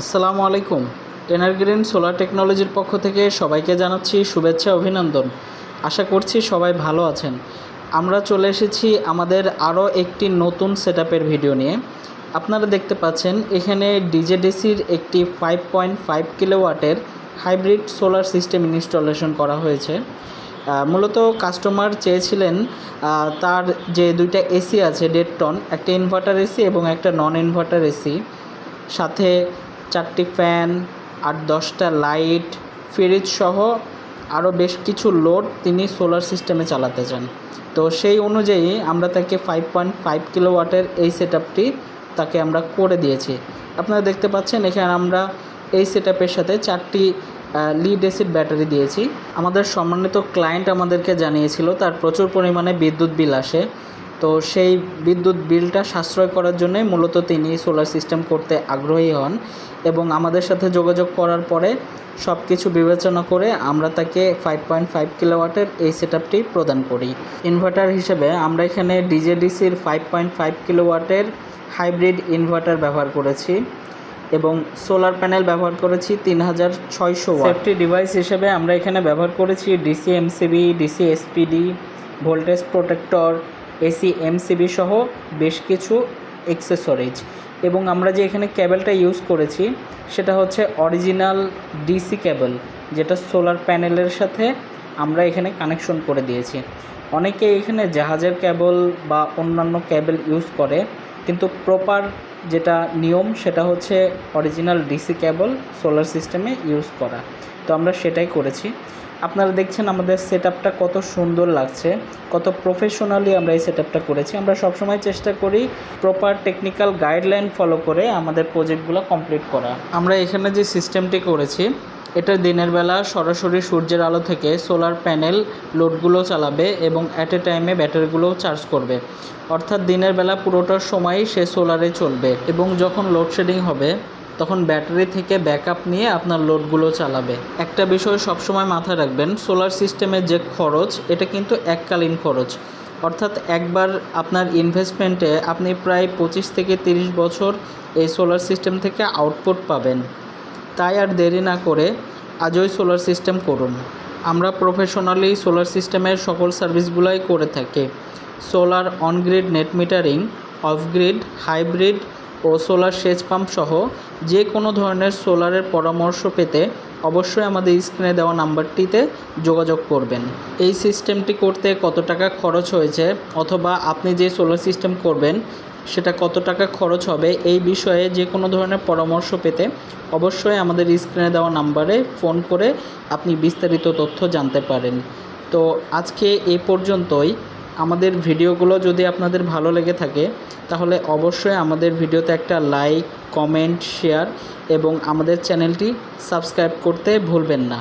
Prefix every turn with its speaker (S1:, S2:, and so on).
S1: আসসালামু আলাইকুম। এনারগ্রিন সোলার টেকনোলজির পক্ষ থেকে সবাইকে জানাচ্ছি শুভেচ্ছা, অভিনন্দন। আশা করছি সবাই ভালো আছেন। আমরা চলে এসেছি আমাদের আরও একটি নতুন সেট ভিডিও নিয়ে। আপনারা দেখতে পাচ্ছেন, এখানে ডিজেডিসির একটি ফাইভ পয়েন্ট ফাইভ কিলোওয়াটের হাইব্রিড সোলার সিস্টেম ইনস্টলেশন করা হয়েছে। মূলত কাস্টমার চেয়েছিলেন তার যে দুইটা এসি আছে ডেড টন একটা ইনভার্টার এসি এবং একটা নন ইনভার্টার এসি সাথে চারটি ফ্যান, আট দশটা লাইট, ফ্রিজ সহ আরও বেশ কিছু লোড তিনি সোলার সিস্টেমে চালাতে চান। তো সেই অনুযায়ী আমরা তাকে ফাইভ পয়েন্ট ফাইভ কিলোওয়াটের এই সেট তাকে আমরা করে দিয়েছি। আপনারা দেখতে পাচ্ছেন এখানে আমরা এই সেট সাথে চারটি লিড অ্যাসিড ব্যাটারি দিয়েছি। আমাদের সম্মানিত ক্লায়েন্ট আমাদেরকে জানিয়েছিল, তার প্রচুর পরিমাণে বিদ্যুৎ বিল আসে। তো সেই বিদ্যুৎ বিলটা সাশ্রয় করার জন্যই মূলত তিনি সোলার সিস্টেম করতে আগ্রহী হন এবং আমাদের সাথে যোগাযোগ করার পরে সব কিছু বিবেচনা করে আমরা তাকে ফাইভ পয়েন্ট ফাইভ কিলোওয়াটের এই সেট প্রদান করি। ইনভার্টার হিসেবে আমরা এখানে ডিজেডিসির ফাইভ পয়েন্ট ফাইভ কিলোওয়াটের হাইব্রিড ইনভার্টার ব্যবহার করেছি এবং সোলার প্যানেল ব্যবহার করেছি তিন হাজার ছয়শো সেফটি ডিভাইস হিসেবে আমরা এখানে ব্যবহার করেছি DC MCB DC SPD voltage protector AC, MCB সহ বেশ কিছু এক্সেসরিজ এবং আমরা যে এখানে কেবেলটা ইউজ করেছি, সেটা হচ্ছে অরিজিনাল ডিসি কেবল যেটা সোলার প্যানেলের সাথে আমরা এখানে কানেকশন করে দিয়েছি। অনেকে এখানে জাহাজের কেবল বা অন্যান্য কেবল ইউজ করে, কিন্তু প্রপার যেটা নিয়ম, সেটা হচ্ছে অরিজিনাল ডিসি কেবল সোলার সিস্টেমে ইউজ করা। তো আমরা সেটাই করেছি। আপনারা দেখছেন আমাদের সেট কত সুন্দর লাগছে, কত প্রফেশনালি আমরা এই সেট করেছি। আমরা সবসময় চেষ্টা করি প্রপার টেকনিক্যাল গাইডলাইন ফলো করে আমাদের প্রজেক্টগুলো কমপ্লিট করা। আমরা এখানে যে সিস্টেমটি করেছি, এটা দিনের বেলা সরাসরি সূর্যের আলো থেকে সোলার প্যানেল লোডগুলো চালাবে এবং অ্যাট এ টাইমে ব্যাটারিগুলোও চার্জ করবে। অর্থাৎ দিনের বেলা পুরোটার সময়ই সে সোলারে চলবে। এবং যখন লোডশেডিং হবে, তখন ব্যাটারি থেকে ব্যাকআপ নিয়ে আপনার লোডগুলো চালাবে। একটা বিষয় সবসময় মাথায় রাখবেন সোলার সিস্টেমের যে খরচ, এটা কিন্তু এককালীন খরচ। অর্থাৎ একবার আপনার ইনভেস্টমেন্টে আপনি প্রায় পঁচিশ থেকে তিরিশ বছর এই সোলার সিস্টেম থেকে আউটপুট পাবেন। তাই আর দেরি না করে আজই সোলার সিস্টেম করুন। আমরা প্রফেশনালি সোলার সিস্টেমের সকল সার্ভিসগুলোই করে থাকি। Solar on grid net metering off grid hybrid O solar সেচ পাম্প সহ যে কোনো ধরনের সোলারের পরামর্শ পেতে অবশ্যই আমাদের স্ক্রিনে দেওয়া নাম্বারটিতে যোগাযোগ করবেন। এই সিস্টেমটি করতে কত টাকা খরচ হয়েছে অথবা আপনি যে সোলার সিস্টেম করবেন, সেটা কত টাকা খরচ হবে এই বিষয়ে যে কোনো ধরনের পরামর্শ পেতে অবশ্যই আমাদের স্ক্রিনে দেওয়া নাম্বারে ফোন করে আপনি বিস্তারিত তথ্য জানতে পারেন। তো আজকে এ পর্যন্তই। আমাদের ভিডিওগুলো যদি আপনাদের ভালো লেগে থাকে, তাহলে অবশ্যই আমাদের ভিডিওতে একটা লাইক কমেন্ট শেয়ার এবং আমাদের চ্যানেলটি সাবস্ক্রাইব করতে ভুলবেন না।